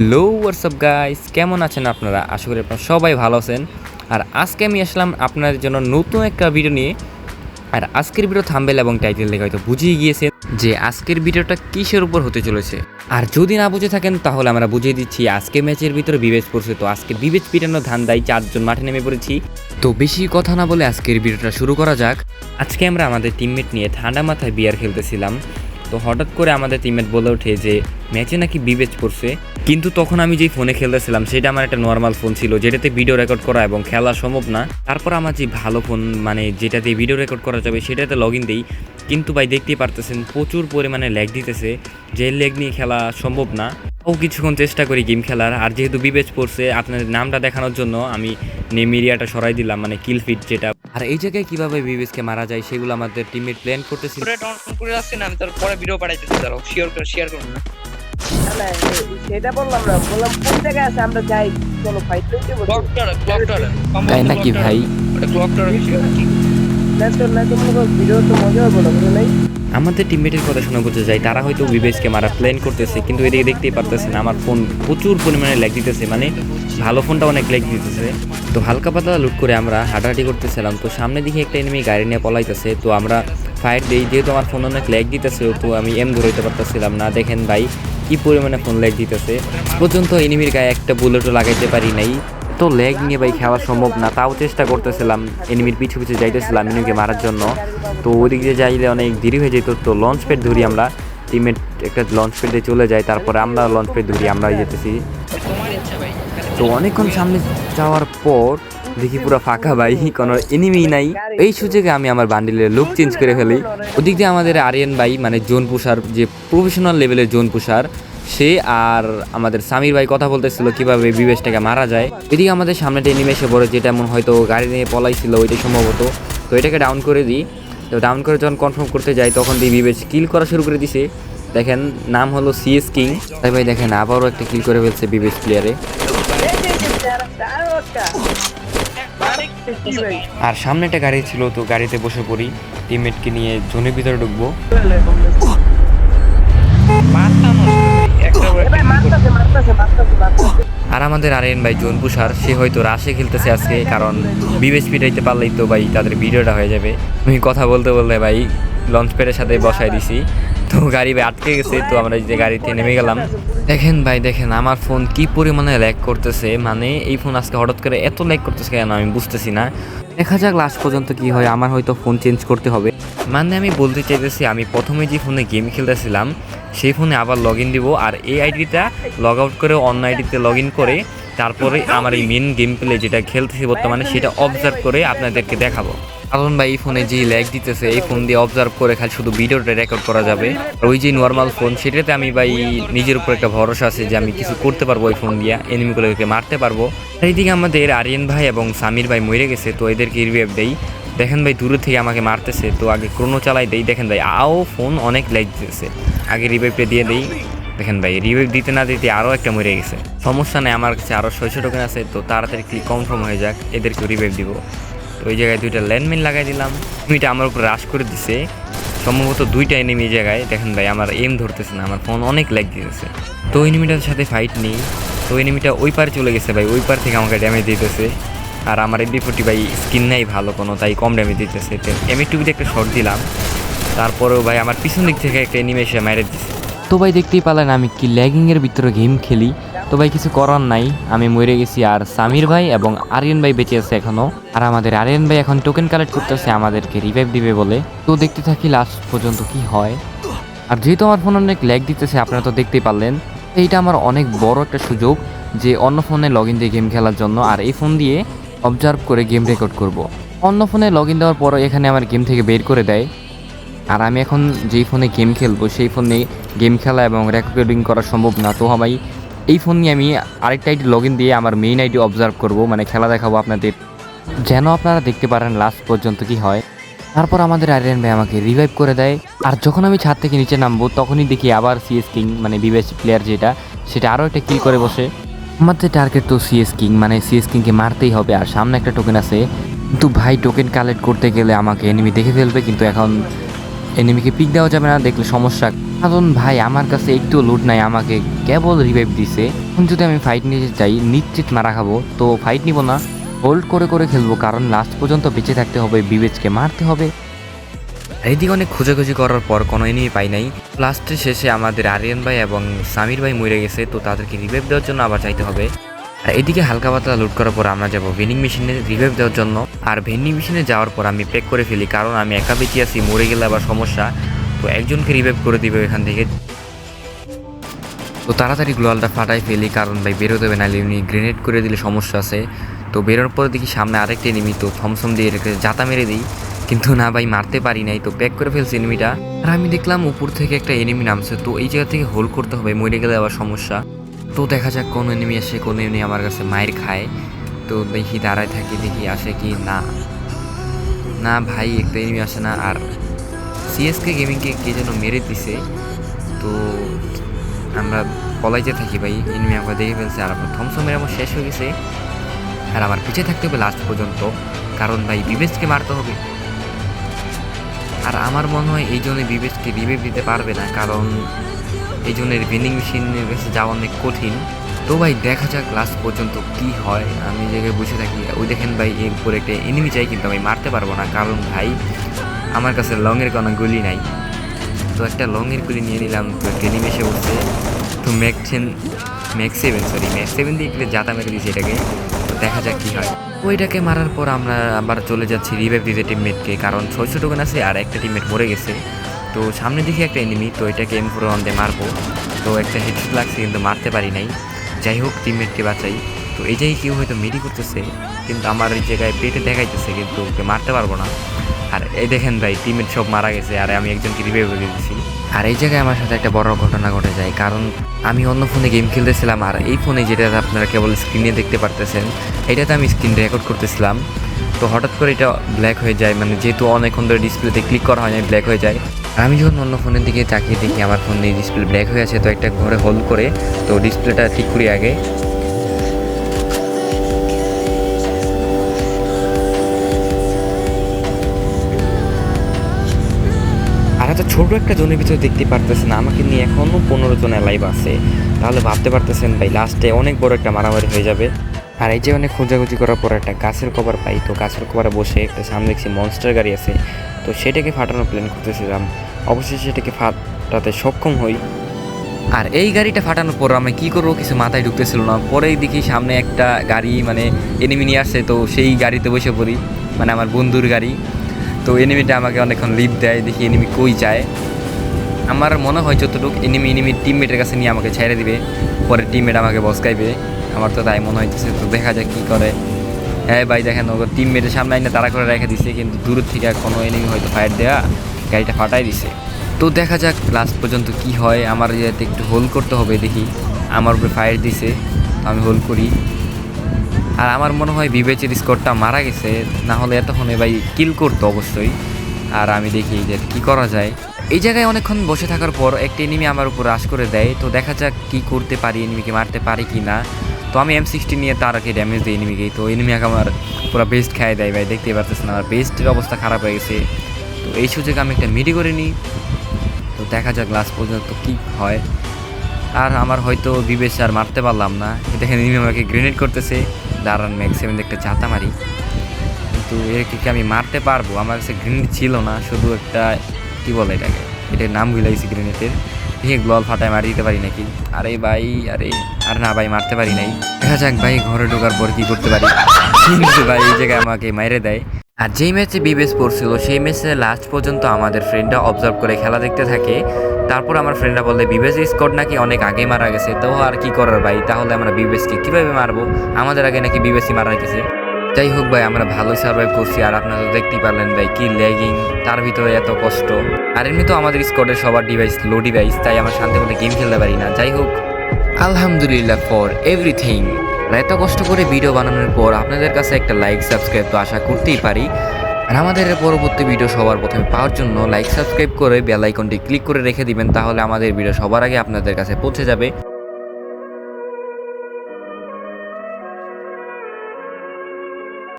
লো WhatsApp guys কেমন আছেন আপনারা? আশা করি আপনারা সবাই ভালো আছেন। আর আজকে আমি আসলাম আপনাদের জন্য নতুন একটা ভিডিও নিয়ে। আর আজকের ভিডিও থাম্বেল এবং টাইটেল দেখে হয়তো বুঝিয়ে গিয়েছেন যে আজকের ভিডিওটা কিসের উপর হতে চলেছে। আর যদি না বুঝে থাকেন, তাহলে আমরা বুঝিয়ে দিচ্ছি আজকে ম্যাচের ভিতরে বিবেচ পড়ছে। তো আজকে বিবেচ পিটানো ধান্দায় চারজন মাঠে নেমে পড়েছি। তো বেশি কথা না বলে আজকের ভিডিওটা শুরু করা যাক। আজকে আমরা আমাদের টিমমেট নিয়ে ঠান্ডা মাথায় বিয়ার খেলতেছিলাম। তো হঠাৎ করে আমাদের টিমমেট বলে ওঠে যে, ম্যাচে নাকি বিবেচ পড়ছে? কিন্তু তখন আমি যেই ফোনে খেলতেছিলাম, সেটা আমার একটা নর্মাল ফোন ছিল, যেটাতে ভিডিও রেকর্ড করা এবং খেলা সম্ভব না। তারপর আমার যে ভালো ফোন মানে যেটাতে ভিডিও রেকর্ড করা যাবে, সেটাতে লগ ইন দিই। কিন্তু ভাই দেখতেই পারতেছেন, প্রচুর পরিমাণে ল্যাগ দিতেছে, যে ল্যাগ নিয়ে খেলা সম্ভব না। ও কিছুক্ষণ চেষ্টা করি গেম খেলার। আর যেহেতু বিবেচ পড়ছে, আপনাদের নামটা দেখানোর জন্য আমি নেম এরিয়াটা সরাই দিলাম মানে কিল ফিট যেটা আর এই জায়গায় কীভাবে বিবিসকে মারা যায় সেগুলো আমাদের টিমমেট প্ল্যান করতেছিল। পুরো ডাউন করে রাখছি না আমি তার পরে ভিডিও পাঠাইতেছি দাঁড়াও শেয়ার করে শেয়ার করুন না। সেটা বললাম না বললাম কোন জায়গায় আছে আমরা যাই চলো ফাইট করতে ক্লক টাওয়ার ক্লক টাওয়ার তাই নাকি ভাই? ডক্টর ক্লক টাওয়ার আমাদের টিমমেটের কথা শুনে বোঝা যায় তারা হয়তো বিবেচকে মারা প্ল্যান করতেছে, কিন্তু এদিকে দেখতেই পারতেছেন আমার ফোন প্রচুর পরিমাণে ল্যাগ দিতেছে মানে ভালো ফোনটা অনেক ল্যাগ দিতেছে। তো হালকা পাতলা লুট করে আমরা হাঁটাহাঁটি করতেছিলাম, তো সামনে দিকে একটা এনিমি গাড়ি নিয়ে পলাইতেছে, তো আমরা ফায়ার দিই, যেহেতু আমার ফোন অনেক ল্যাগ দিতেছে, তো আমি এম ধরতে পারতেছিলাম না, দেখেন ভাই, কি পরিমাণে ফোন ল্যাগ দিতেছে। পর্যন্ত এনিমির গায়ে একটা বুলেটও লাগাইতে পারি নাই। তো ল্যাগ নিয়ে ভাই খেলা সম্ভব না, তাও চেষ্টা করতেছিলাম, এনিমির পিছু পিছু যাইতেছিলাম এনিমিকে মারার জন্য। তো ওদিক দিয়ে যাইলে অনেক দেরি হয়ে যেত, তো লঞ্চ প্যাড ধরি আমরা টিমের একটা লঞ্চ প্যাডে চলে যাই, তারপরে আমরা লঞ্চ প্যাড ধরি, আমরা যেতেছি। তো অনেকক্ষণ সামনে যাওয়ার পর দেখি পুরো ফাঁকা ভাই, কোনো এনিমি নাই। এই সুযোগে আমি আমার বান্ডিলের লুক চেঞ্জ করে ফেলি। ওদিক দিয়ে আমাদের আরিয়ান ভাই মানে জোন পুষার যে প্রফেশনাল লেভেলের জোন পুষার সে আর আমাদের সামির ভাই কথা বলতেছিল কীভাবে বিবেশটাকে মারা যায়। এদিকে আমাদের সামনেটা এসে পড়ে, যেটা এমন হয়তো গাড়ি নিয়ে পলাইছিল ওইটাই সম্ভবত। তো এটাকে ডাউন করে দিই। তো ডাউন করে যখন কনফার্ম করতে যাই, তখন দিয়ে বিবেশ কিল করা শুরু করে দিছে। দেখেন, নাম হলো সিএস কিং তাই ভাই, দেখেন, আবারও একটা কিল করে ফেলছে বিবেশ প্লেয়ারে? আর সামনে একটা গাড়ি ছিল, তো গাড়িতে বসে পড়ি। টিমমেটকে নিয়ে জোনের ভিতরে ঢুকবো। আমাদের আরেন ভাই জোন পুষার, সে হয়তো রাশে খেলতেছে আজকে, কারণ বিবেশ পিটাইতে পারলেই তো ভাই তাদের ভিডিওটা হয়ে যাবে। আমি কথা বলতে বলতে ভাই লঞ্চ প্যাডের সাথে বসাই দিছি। তো গাড়ি ভাই আটকে গেছে, তো আমরা যে গাড়িতে নেমে গেলাম। দেখেন ভাই, দেখেন আমার ফোন কি পরিমাণে ল্যাগ করতেছে মানে এই ফোন আজকে হঠাৎ করে এত ল্যাগ করতেছে কেন আমি বুঝতেছি না। দেখা যাক লাস্ট পর্যন্ত কি হয়, আমার হয়তো ফোন চেঞ্জ করতে হবে। মানে আমি বলতে চাইতেছি, আমি প্রথমে যে ফোনে গেম খেলতেছিলাম, সেই ফোনে আবার লগ ইন দিব আর এই আইডিটা লগ আউট করে অন্য আইডিতে লগ ইন করে তারপরে আমার এই মেন গেম প্লে যেটা খেলতেছি বর্তমানে সেটা অবজার্ভ করে আপনাদেরকে দেখাবো। কারণ ভাই, এই ফোনে যে ল্যাগ দিতেছে, এই ফোন দিয়ে অবজার্ভ করে খালি শুধু ভিডিওটা রেকর্ড করা যাবে। আর ওই যে নর্মাল ফোন সেটাতে আমি ভাই নিজের উপর একটা ভরসা আছে যে আমি কিছু করতে পারব ওই ফোন দিয়ে এনিমিগুলোকে মারতে পারব। এইদিকে আমাদের আরিয়ান ভাই এবং সামির ভাই মরে গেছে, তো এদেরকে রিভিউ দেই। দেখেন ভাই, দূরে থেকে আমাকে মারতেছে, তো আগে ক্রোনো চালাই দেই। দেখেন ভাই, আও ফোন অনেক ল্যাগ দিতেছে। আগে রিভাইভটা দিয়ে দেই। দেখেন ভাই রিভাইভ দিতে না দিতে আরও একটা মরে গেছে। সমস্যা নেই, আমার কাছে আরও ছয়শো টোকেন আছে, তো তাড়াতাড়ি ক্লিক কনফার্ম হয়ে যাক এদেরকে রিভাইভ দিব। তো ওই জায়গায় দুইটা ল্যান্ডমিন লাগাই দিলাম। এনিমিটা আমার উপর রাশ করে দিছে। সম্ভবত দুইটা এনিমি জায়গায়। দেখেন ভাই, আমার এম ধরতেছে না, আমার ফোন অনেক ল্যাগ দিতেছে। তো এনিমিটার সাথে ফাইট নেই। তো এনিমিটা ওই পারে চলে গেছে ভাই, ওই পার থেকে আমাকে ড্যামেজ দিতেছে। আর আমার এমবি ফোর্টি ভাই স্কিন নাই ভালো কোনো, তাই কম ড্যামেজ দিতেছে। এমএ টুবিতে একটা শট দিলাম, তারপরেও ভাই আমার পিছন দিক থেকে একটা এনিমে এসে মেরে দিচ্ছে তো ভাই দেখতেই পালেন আমি কি ল্যাগিংয়ের ভিতরে গেম খেলি? তো ভাই কিছু করার নাই, আমি মরে গেছি। আর সামির ভাই এবং আরিয়ান ভাই বেঁচে আছে এখনও আর আমাদের আরিয়ান ভাই এখন টোকেন কালেক্ট করতেছে, আমাদেরকে রিভাইভ দিবে বলে। তো দেখতে থাকি লাস্ট পর্যন্ত কি হয়। আর যেহেতু আমার ফোন অনেক ল্যাগ দিতেছে, আপনারা তো দেখতেই পারলেন। এইটা আমার অনেক বড় একটা সুযোগ যে অন্য ফোনে লগ ইন দিয়ে গেম খেলার জন্য। আর এই ফোন দিয়ে অবজার্ভ করে গেম রেকর্ড করব। অন্য ফোনে লগ ইন দেওয়ার পরও এখানে আমার গেম থেকে বের করে দেয়। আর আমি এখন যেই ফোনে গেম খেলব, সেই ফোনে গেম খেলা এবং রেকর্ডিং করা সম্ভব না। তো ভাই, এই ফোন নিয়ে আমি আরেকটা আইডি লগ ইন দিয়ে আমার মেইন আইডি অবজার্ভ করব মানে খেলা দেখাবো আপনাদের। যেন আপনারা দেখতে পারেন লাস্ট পর্যন্ত কি হয়। তারপর আমাদের আরিয়ান ভাই আমাকে রিভাইভ করে দেয়। আর যখন আমি ছাদ থেকে নিচে নামবো, তখনই দেখি আবার সিএস কিং মানে বিবেচ প্লেয়ার যেটা, সেটা আরও একটা কিল করে বসে। আমাদের টার্গেট তো সিএস কিং মানে সিএস কিংকে মারতেই হবে। আর সামনে একটা টোকেন আছে। কিন্তু ভাই টোকেন কালেক্ট করতে গেলে আমাকে এনিমি দেখে ফেলবে, কিন্তু এখন এনিমিকে পিক দেওয়া যাবে না, দেখলে সমস্যা। কারণ ভাই, আমার কাছে একটু লুট নাই, আমাকে কেবল রিভাইভ দিছে। এখন যদি আমি ফাইট নিতে চাই, নিশ্চিত মারা খাব। তো ফাইট নিব না হোল্ড করে করে খেলব, কারণ লাস্ট পর্যন্ত বেঁচে থাকতে হবে, বিবেচকে মারতে হবে। এইদিকে অনেক খোঁজাখুঁজি করার পর কোনো এনিমি পাই নাই। লাস্টের শেষে আমাদের আরিয়ান ভাই এবং সামির ভাই মরে গেছে, তো তাদেরকে রিভাইভ দেওয়ার জন্য আবার চাইতে হবে। আর এদিকে হালকা পাতলা লুট করার পর আমরা যাব ভেন্ডিং মেশিনে রিভাইভ দেওয়ার জন্য। আর ভেন্ডিং মেশিনে যাওয়ার পর আমি প্যাক করে ফেলি, কারণ আমি একা বেঁচে আছি, মরে গেলে আবার সমস্যা। তো একজনকে রিভাইভ করে দিবে এখান থেকে। তো তাড়াতাড়ি গ্লোয়ালটা ফাটাই ফেলি, কারণ ভাই বেরোতে হবে না এমনি গ্রেনেড করে দিলে সমস্যা আছে। তো বেরোর পর দেখি সামনে আরেকটা এনিমি তো থমসম দিয়ে রেখে জাতা মেরে দিই। কিন্তু না ভাই, মারতে পারি নাই তো প্যাক করে ফেলছি এনিমিটা আর আমি দেখলাম উপর থেকে একটা এনিমি নামছে, তো এই জায়গা থেকে হোল্ড করতে হবে, মরে গেলে আবার সমস্যা। তো দেখা যাক কোন এনিমি আসে, কোন এনিমি আমার কাছে মায়ের খায়। তো দেখি দাঁড়ায় থাকি, দেখি আসে কি না। না ভাই, একটা এনিমি আসে না, আর সিএসকে গেমিংকে কে যেন মেরে দিছে। তো আমরা পলাইতে থাকি ভাই এনিমি আমাকে দেখে ফেলছে, আর আমার থমসমের আমার শেষ হয়ে গেছে। আর আমার পিছিয়ে থাকতে হবে লাস্ট পর্যন্ত, কারণ ভাই বিবেশকে মারতে হবে। আর আমার মনে হয় এই জন্য বিবেককে রিভাইভ দিতে পারবে না, কারণ এই জন্য ভিনিং মেশিনের কাছে যাওয়া অনেক কঠিন। তো ভাই, দেখা যাক লাস্ট পর্যন্ত কি হয়। আমি জায়গায় বসে থাকি, ওই দেখেন ভাই, এর উপরে একটা এনিমি চাই কিন্তু আমি মারতে পারব না, কারণ ভাই, আমার কাছে লংয়ের কোনো গুলি নাই। একটা লংয়ের গুলি নিয়ে নিলাম, তো এনিমি এসে বসছে। তো ম্যাকসেন max seven sorry max seven দিয়ে একটু জাতা মেরে দিয়েছি এটাকে। তো দেখা যাক কি হয়। ওইটাকে মারার পর আমরা আবার চলে যাচ্ছি রিভাইভ দিতে টিমমেটকে কারণ ছয়শো টোকেন আছে আর একটা টিমমেট মরে গেছে। তো সামনে দেখি একটা এনিমি তো এটাকে এম ফোর দিয়ে মারবো। তো একটা হেডশট লাগছে কিন্তু মারতে পারি নাই। যাই হোক টিমমেটকে বাঁচাই। তো এই জায়গায় কেউ হয়তো মেরি করতেছে, কিন্তু আমার এই জায়গায় পেটে দেখাইতেছে, কিন্তু ওকে মারতে পারব না। আর এই দেখেন ভাই, টিমের সব মারা গেছে আর আমি একজনকে রিভাইভ করে দিয়েছি। আর এই জায়গায় আমার সাথে একটা বড় ঘটনা ঘটে যায়, কারণ আমি অন্য ফোনে গেম খেলতেছিলাম আর এই ফোনে যেটা আপনারা কেবল স্ক্রিনে দেখতে পারতেছেন এটাতে আমি স্ক্রিন রেকর্ড করতেছিলাম। তো হঠাৎ করে এটা ব্ল্যাক হয়ে যায় মানে যেহেতু অনেকক্ষণ ধরে ডিসপ্লেতে ক্লিক করা হয় না ব্ল্যাক হয়ে যায়। আমি যখন অন্য ফোনের দিকে তাকিয়ে দেখি, আমার ফোনে ডিসপ্লে ব্ল্যাক হয়ে আছে, তো একটা ঘরে হোল্ড করে, তো ডিসপ্লেটা ঠিক করি আগে। এত ছোট একটা জনের ভিতরে দেখতে পারতেছেন, আমাকে নিয়ে এখনও পনেরো জন লাইভ আছে। তাহলে ভাবতে পারতেছেন, ভাই লাস্টে অনেক বড় একটা মারামারি হয়ে যাবে। আর এই যে অনেক খোঁজাখুঁজি করার পর একটা গাছের কভার পাই, তো গাছের কভারে বসে একটা সামনে দেখছি মনস্টার গাড়ি আছে। তো সেটাকে ফাটানোর প্ল্যান করতেছিলাম। অবশ্যই সেটাকে ফাটাতে সক্ষম হই। আর এই গাড়িটা ফাটানোর পর আমি কি করব, কিছু মাথায় ঢুকতেছিল না। পরেই দেখি সামনে একটা গাড়ি মানে এনিমি নিয়ে আসছে, তো সেই গাড়িতে বসে পড়ি। মানে আমার বন্ধুর গাড়ি। তো এনিমিটা আমাকে অনেকক্ষণ লিপ দেয়, দেখি এনিমি কই যায়। আমার মনে হয় যতটুকু এনিমি এনিমি টিমমেটের কাছে নিয়ে আমাকে ছেড়ে দিবে, পরে টিমমেট আমাকে বসকাইবে। আমার তো তাই মনে হইতেছে, তো দেখা যাক কী করে। হ্যাঁ ভাই, দেখেন ওর টিমমেটের সামনে আইনে তাড়া করে রেখে দিছে, কিন্তু দূর থেকে কোনো এনিমি হয়তো ফায়ার দেওয়া গাড়িটা ফাটাই দিছে। তো দেখা যাক লাস্ট পর্যন্ত কি হয়, আমার যাতে একটু হোল্ড করতে হবে দেখি। আমার উপরে ফায়ার দিছে আমি হোল্ড করি। আর আমার মনে হয় বিবেচের স্কোরটা মারা গেছে না হলে এতক্ষণে ভাই কিল করতো অবশ্যই। আর আমি দেখি যে কি করা যায়। এই জায়গায় অনেকক্ষণ বসে থাকার পর একটি এনিমি আমার উপর রাশ করে দেয়, তো দেখা যাক কি করতে পারি এনিমিকে মারতে পারি কি না তো আমি এম সিক্সটি নিয়ে তার আগে ড্যামেজ দিই এনিমিকে তো এনিমি আগে আমার পুরো বেস্ট খাই দেয় ভাই, দেখতেই পারতেছেন আমার বেস্টের অবস্থা খারাপ হয়ে গেছে। তো এই সুযোগে আমি একটা মিডি করে নিই। তো দেখা যাক লাস্ট পর্যন্ত কি হয়। আর আমার হয়তো বিবেশ আর মারতে পারলাম না। দেখেন এনিমি আমাকে গ্রেনেড করতেছে। দাঁড়ান, ম্যাক্সিমাম একটা চাতা মারি কিন্তু একে কি আমি মারতে পারব? আমার কাছে গ্রেনেড ছিল না, শুধু একটা, কী বলে এটাকে? এটার নাম ভুলাইছি গ্রেনেডের দেখি গ্লল ফাটায় মারি দিতে পারি নাকি? আরে ভাই, আরে, আর না ভাই, মারতে পারি নাই। দেখা যাক ভাই, ঘরে ঢোকার পর কী করতে পারি। ভাই, এই জায়গায় আমাকে মাইরে দেয়। আর যেই ম্যাচে বিবেস পড়ছিল, সেই ম্যাচে লাস্ট পর্যন্ত আমাদের ফ্রেন্ডরা অবজার্ভ করে খেলা দেখতে থাকে। তারপর আমার ফ্রেন্ডরা বললে বিবেস স্কোর নাকি অনেক আগে মারা গেছে। তো আর কি করার ভাই? তাহলে আমরা বিবেসকে কীভাবে মারবো? আমাদের আগে নাকি বিবেসই মারা গেছে। যাই হোক ভাই, আমরা ভালোই সার্ভাইভ করছি। আর আপনারা দেখতেই পারলেন ভাই, কি ল্যাগিং তার ভিতরে এত কষ্ট। আর এমনি তো আমাদের স্কোয়াডের সবার ডিভাইস লো ডিভাইস তাই আমরা শান্তি মতো গেম খেলতে পারি না। যাই হোক, আলহামদুলিল্লাহ ফর এভরিথিং এত কষ্ট করে ভিডিও বানানোর পর আপনাদের কাছে একটা লাইক সাবস্ক্রাইব তো আশা করতেই পারি। আর আমাদের পরবর্তী ভিডিও সবার প্রথমে পাওয়ার জন্য লাইক সাবস্ক্রাইব করে বেল আইকনটি ক্লিক করে রেখে দিবেন, তাহলে আমাদের ভিডিও সবার আগে আপনাদের কাছে পৌঁছে যাবে।